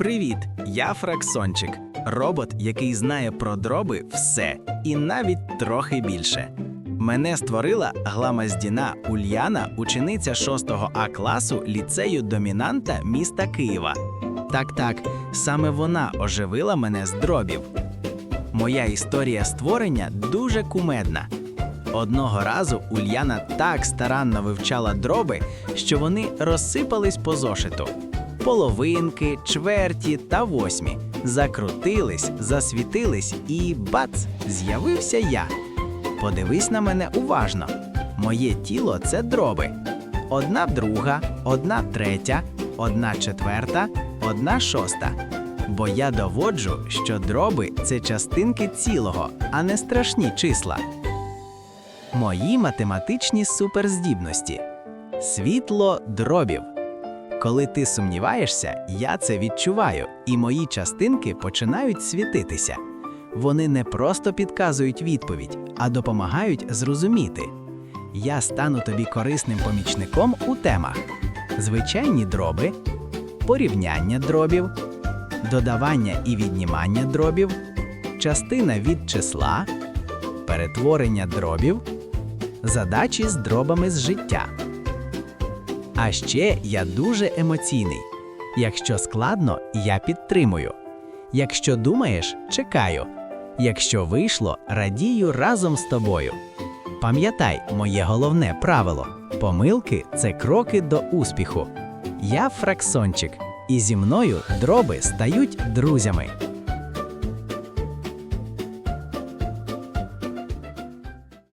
Привіт! Я Фраксончик, робот, який знає про дроби все і навіть трохи більше. Мене створила гламаздіна Ульяна, учениця 6 А класу ліцею домінанта міста Києва. Так, так, саме вона оживила мене з дробів. Моя історія створення дуже кумедна. Одного разу Ульяна так старанно вивчала дроби, що вони розсипались по зошиту. Половинки, чверті та восьмі закрутились, засвітились і бац! З'явився я. Подивись на мене уважно. Моє тіло це дроби. Одна друга, одна третя, одна четверта, одна шоста. Бо я доводжу, що дроби це частинки цілого, а не страшні числа. Мої математичні суперздібності. Світло дробів. Коли ти сумніваєшся, я це відчуваю, і мої частинки починають світитися. Вони не просто підказують відповідь, а допомагають зрозуміти. Я стану тобі корисним помічником у темах: звичайні дроби, порівняння дробів, додавання і віднімання дробів, частина від числа, перетворення дробів, задачі з дробами з життя. А ще я дуже емоційний. Якщо складно, я підтримую. Якщо думаєш, чекаю. Якщо вийшло, радію разом з тобою. Пам'ятай, моє головне правило: помилки це кроки до успіху. Я фраксончик, і зі мною дроби стають друзями.